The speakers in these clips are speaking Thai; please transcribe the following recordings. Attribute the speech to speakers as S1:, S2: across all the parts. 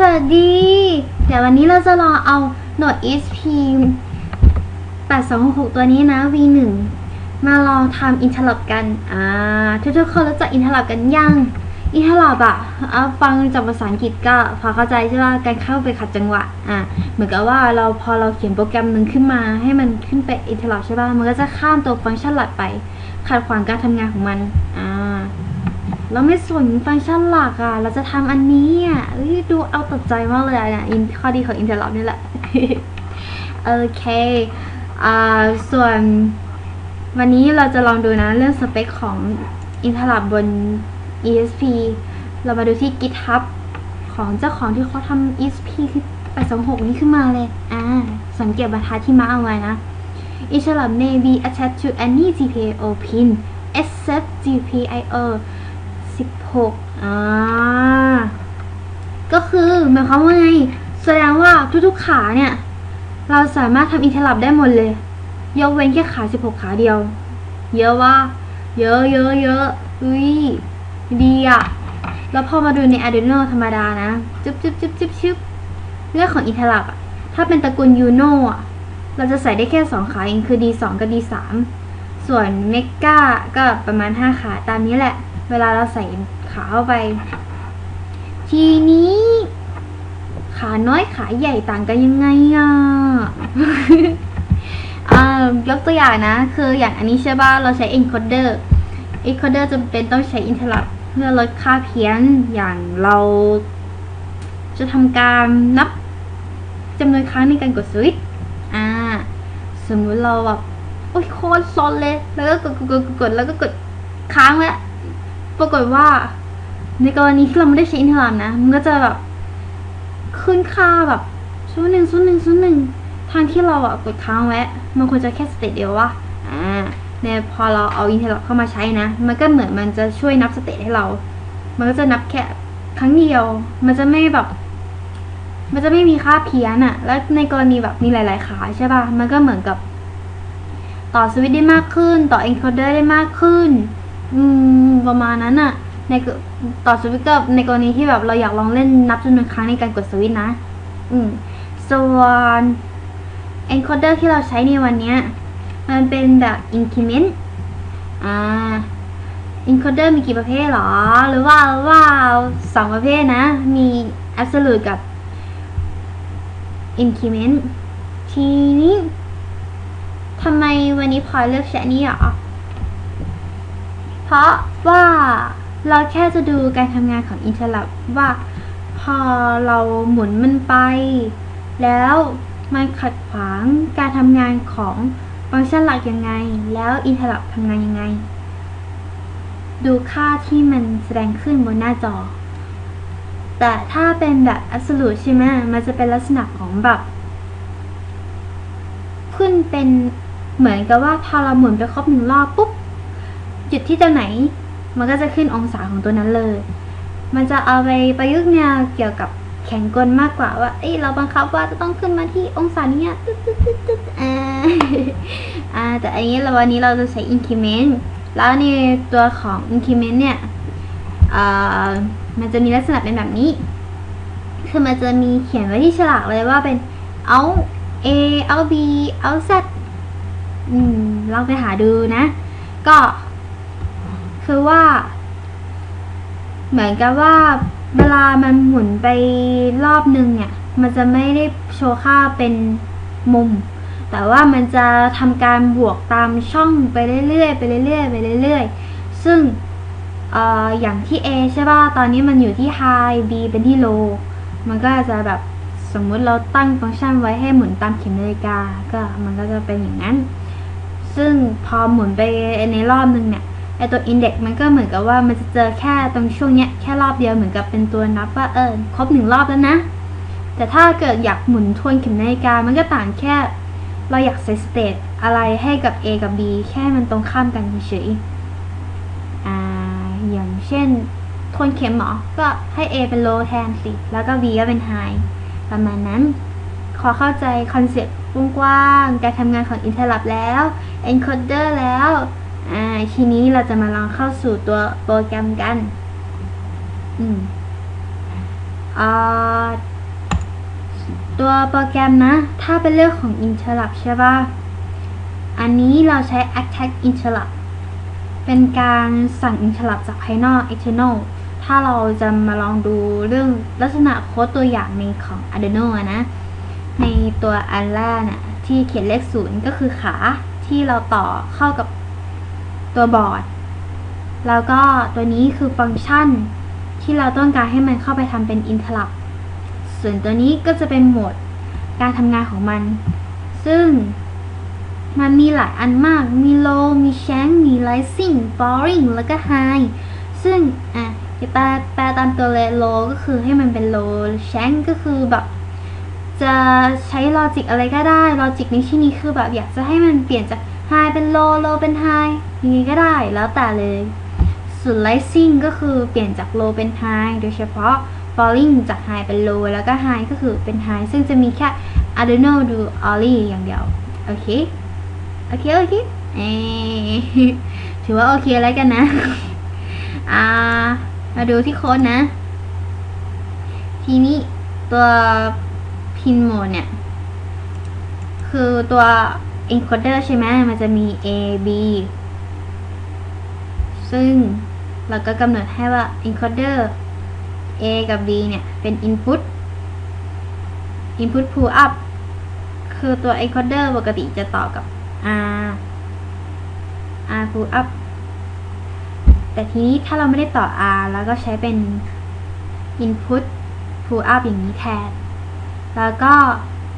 S1: สวัสดี เดี๋ยววันนี้เราจะลองเอา Node ESP 8266ตัวนี้นะ V1 มาลองทำ interrupt กัน อ่า ทุกๆคนรู้จัก interrupt กันยัง interrupt อะอะฟังจากภาษาอังกฤษก็พอเข้าใจใช่ป่ะการเข้าไปขัดจังหวะ อ่า เหมือนกับว่าเราพอเราเขียนโปรแกรมหนึ่งขึ้นมาให้มันขึ้นไป interrupt ใช่ป่ะ มันก็จะข้ามตัวฟังก์ชันหลักไป ขัดขวางการทำงานของมัน อ่า เราไม่สนฟังก์ชันหลักอะ เราจะทำอันนี้อะเอ้ยดูเอาตัดใจมากเลยอะเนี่ยอินข้อดีของ Interrupt นี่แหละ โอเค อ่า ส่วนวันนี้เราจะลองดูนะเรื่องสเปคของ Interrupt บน ESP เรามาดูที่ GitHub ของเจ้าของที่เขาทำ ESP คือ826 นี้ขึ้นมาเลย อ่า สังเกตบรรทัดที่มาเอาไว้นะ Interrupt may be attached to any GPIO pin except GPIO 16อ่าก็คือหมายความว่าไง แสดงว่าทุกๆขาเนี่ย เราสามารถทำอินเทอร์ลับได้หมดเลย ยกเว้นแค่ขา 16 ขาเดียว เยอะว่า เยอะเยอะเยอะอุ้ยดีอะแล้วพอมาดูใน Arduino ธรรมดานะจึ๊บจึ๊บจึ๊บจึ๊บจึ๊บเรื่องของอินเทอร์ลับอะถ้าเป็นตระกูล Uno อะเราจะใส่ได้แค่ 2 ขาเองคือ D2 กับ D3 ส่วนเมกาก็ประมาณ 5 ขาตามนี้แหละ เวลาเราใส่ขาเข้าไป ทีนี้ ขาน้อยขาใหญ่ต่างกันยังไงอะอ่ายกตัวอย่างนะ คืออย่างอันนี้ใช่ป่ะเราใช้ encoder encoder จำเป็นต้องใช้ interrupt เพื่อลดค่าเพี้ยนอย่างเรา จะทำการนับจำนวนครั้งในการกดสวิตช์อ่า สมมุติเราแบบโอ้ยโคตรซนเลย แล้วก็กดกดกดกดกดแล้วก็กดค้างแล้ว ปรากฏว่า ในกรณีที่เราไม่ได้ใช้อินเทอร์ลัมนะ มันก็จะแบบขึ้นค่าแบบศูนย์หนึ่งศูนย์หนึ่งศูนย์หนึ่งทางที่เราอะกดค้างไว้มันควรจะแค่สเตจเดียววะอ่าเนี่ยพอเราเอาอินเทอร์ลัมเข้ามาใช้นะ มันก็เหมือนมันจะช่วยนับสเตจให้เรา มันก็จะนับแค่ครั้งเดียว มันจะไม่แบบ มันจะไม่มีค่าเพี้ยนอะแล้วในกรณีแบบมีหลาย ๆ ขาใช่ป่ะ มันก็เหมือนกับ ต่อสวิตได้มากขึ้น ต่อ encoder ได้มากขึ้น อืม ประมาณนั้นอะในกต่อสวิตช์ก็ในกรณีที่แบบเราอยากลองเล่นนับจำนวนครั้งในการกดสวิตช์นะ อืม ส่วน encoder ที่เราใช้ในวันนี้มันเป็นแบบ increment อ่า encoder มีกี่ประเภทหรอ หรือว่าว่าสองประเภทนะ มี absolute กับ increment ทีนี้ทำไมวันนี้พลอยเลือกใช้นี้หรอเพ ราะว่าเราแค่จะดูการทำงานของ Interrupt ว่าพอเราหมุนมันไป แล้วมันขัดขวางการทำงานของฟังก์ชันหลักยังไง แล้ว Interrupt ทำงานยังไง ดูค่าที่มันแสดงขึ้นบนหน้าจอ แต่ถ้าเป็นแบบ absolute ใช่ไหมมันจะเป็นลักษณะของแบบขึ้นเป็นเหมือนกับว่าพอเราหมุนไปครบหนึ่งรอบปุ๊บ หยุดที่ตรงไหน มันก็จะขึ้นองศาของตัวนั้นเลย มันจะเอาไปประยุกต์แนวเกี่ยวกับแข่งกลมากกว่าว่า เอ้ยเราบังคับว่าจะต้องขึ้นมาที่องศานี้ตึ๊ดตึ๊ดตึ๊ดตึ๊ดอ่าอ่าแต่อันนี้เราวันนี้เราจะใช้ increment แล้วในตัวของ increment เนี่ยอ่ามันจะมีลักษณะเป็นแบบนี้ คือมันจะมีเขียนไว้ที่ฉลากเลยว่าเป็น out a out b out z อืมลองไปหาดูนะ ก็ คือว่า เหมือนกับว่าเวลามันหมุนไปรอบนึงเนี่ย มันจะไม่ได้โชว์ค่าเป็นมุม แต่ว่ามันจะทำการบวกตามช่องไปเรื่อยๆไปเรื่อยๆไปเรื่อยๆ ซึ่งอออย่างที่ A ใช่ป่ะ ตอนนี้มันอยู่ที่ high B เป็นที่ low มันก็จะแบบสมมุติเราตั้งฟังก์ชันไว้ให้หมุนตามเข็มนาฬิกา ก็มันก็จะเป็นอย่างนั้น ซึ่งพอหมุนไปในรอบนึงเนี่ย ไอตัว index มันก็เหมือนกับว่ามันจะเจอแค่ตรงช่วงเนี้ยแค่รอบเดียวเหมือนกับเป็นตัวนับว่าเออครบหนึ่งรอบแล้วนะ แต่ถ้าเกิดอยากหมุนทวนเข็มนาฬิกามันก็ต่างแค่ เราอยากใส่สเตตอะไรให้กับ A กับ B แค่มันตรงข้ามกันเฉยๆอ่าอย่างเช่นทวนเข็มหมอก็ให้ A เป็น low แทนสิ แล้วก็ B ก็เป็น high ประมาณนั้น ขอเข้าใจคอนเซ็ปต์กว้างๆการทำงานของ Interrupt แล้ว encoder แล้ว อ่าทีนี้เราจะมาลองเข้าสู่ตัวโปรแกรมกัน อืมอ่าตัวโปรแกรมนะ ถ้าเป็นเรื่องของ interrupt ใช่ป่ะ อันนี้เราใช้ attack interrupt เป็นการสั่ง interrupt จากภายนอก external ถ้าเราจะมาลองดูเรื่องลักษณะโค้ดตัวอย่างในของ Arduino นะ ในตัวอันแรกน่ะที่เขียนเลขศูนย์ก็คือขาที่เราต่อเข้ากับ ตัวบอร์ด แล้วก็ตัวนี้คือฟังก์ชันที่เราต้องการให้มันเข้าไปทำเป็น interrupt ส่วนตัวนี้ก็จะเป็นโหมดการทำงานของมัน ซึ่งมันมีหลายอันมาก มี low มี shank มี rising falling แล้วก็ high ซึ่งอะจะแปลแปลตามตัวเลย low ก็คือให้มันเป็น low shank ก็คือแบบ จะใช้ลอจิกอะไรก็ได้ ลอจิกในที่นี้คือแบบอยากจะให้มันเปลี่ยนจาก high เป็น low low เป็น high ยังไงก็ได้แล้วแต่เลย ส่วน rising ก็คือเปลี่ยนจาก low เป็น high โดยเฉพาะ falling จาก high เป็น low แล้วก็ high ก็คือเป็น high ซึ่งจะมีแค่ Arduino ดู Oli อย่างเดียว โอเค โอเค โอเคเอถือว่าโอเคแล้วกันนะ อ่า มาดูที่โค้ดนะ ทีนี้ตัว pin mode เนี่ย คือตัว encoder ใช่ไหมมันจะมี A B ซึ่งเราก็กำหนดให้ว่า encoder A กับ B เนี่ย เป็น input input pull up คือตัว encoder ปกติจะต่อกับ R R pull up แต่ทีนี้ถ้าเราไม่ได้ต่อ R แล้วก็ใช้เป็น input pull up อย่างนี้แทน แล้วก็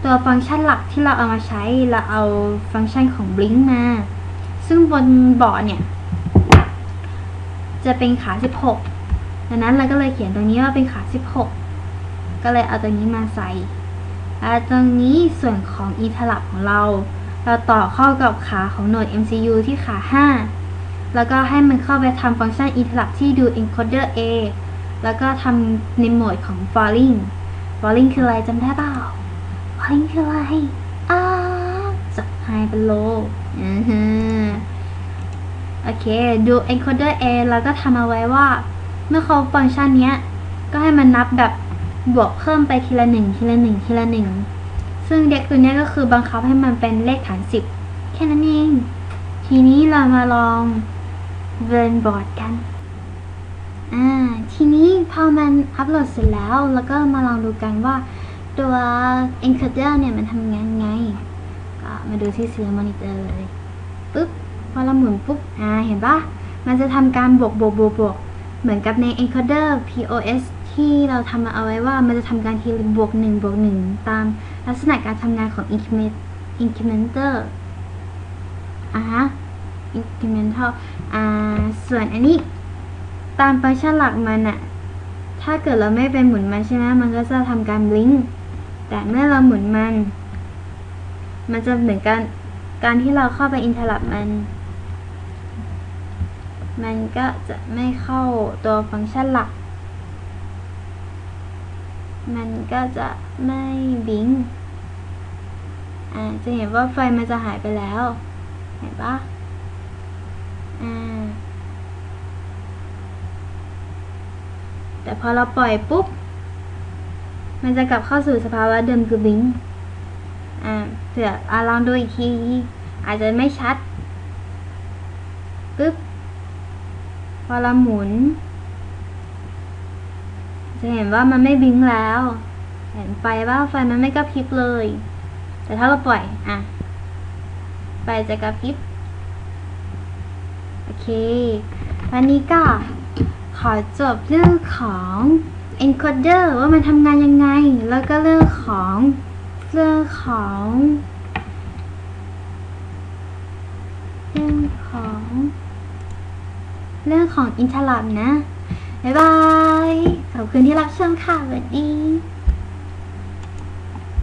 S1: ตัวฟังก์ชันหลักที่เราเอามาใช้ เราเอาฟังก์ชันของ blink มา ซึ่งบนบอร์ดเนี่ย จะเป็นขา 16 ดังนั้นเราก็เลยเขียนตรงนี้ว่าเป็นขา 16 ก็เลยเอาตรงนี้มาใส่แล้วตรงนี้ส่วนของ interrupt ของเรา เราต่อเข้ากับขาของโหนด MCU ที่ขา 5 แล้วก็ให้มันเข้าไปทำฟังก์ชัน interrupt ที่ดู encoder A แล้วก็ทำในโหมดของ falling falling คืออะไรจำได้เปล่า falling คืออะไรอ้าจาก high เป็น low อือฮึ โอเค ดู encoder A แล้วก็ทำเอาไว้ว่า เมื่อเขาฟังก์ชันนี้ก็ให้มันนับแบบบวกเพิ่มไปทีละหนึ่งทีละหนึ่งทีละหนึ่งซึ่งเด็กตัวนี้ก็คือบังคับให้มันเป็นเลขฐานสิบแค่นั้นเอง ทีนี้เรามาลองเวิร์นบอร์ดกัน อ่า ทีนี้พอมันอัปโหลดเสร็จแล้ว แล้วก็มาลองดูกันว่าตัว encoder เนี่ยมันทำงานไง ก็มาดูที่ serial monitor เลยปุ๊บ อเราหมุนปุ๊บ อ่า เห็นปะมันจะทำการบวกบวกบวกบวกเหมือนกับใน encoder POS ที่เราทำมาเอาไว้ว่ามันจะทำการทีบวกหนึ่งบวกหนึ่งตามลักษณะการทำงานของ increment incrementer อ่าฮะ incremental อ่า ส่วนอันนี้ตามฟังก์ชันหลักมันอะถ้าเกิดเราไม่ไปหมุนมันใช่ไหมมันก็จะทำการบลิงก์แต่เมื่อเราหมุนมัน มันจะเหมือนกันการที่เราเข้าไปอินเทอร์ลับมัน มันก็จะไม่เข้าตัวฟังก์ชันหลัก มันก็จะไม่บิงอ่าจะเห็นว่าไฟมันจะหายไปแล้ว เห็นปะอ่าแต่พอเราปล่อยปุ๊บ มันจะกลับเข้าสู่สภาวะเดิมคือบิงอ่าเผื่ออ่าลองดูอีกที อาจจะไม่ชัด ปึ๊บ พอเราหมุน จะเห็นว่ามันไม่บิงแล้ว เห็นไฟว่าไฟมันไม่กระพริบเลย แต่ถ้าเราปล่อย อะ ไฟจะกระพริบ โอเค วันนี้ก็ขอจบเรื่องของ encoder ว่ามันทำงานยังไง แล้วก็เรื่องของเรื่องของ เรื่องของ เรื่องของอินทรัมนะ บ๊ายบาย ขอบคุณที่รับชมค่ะสวัสดี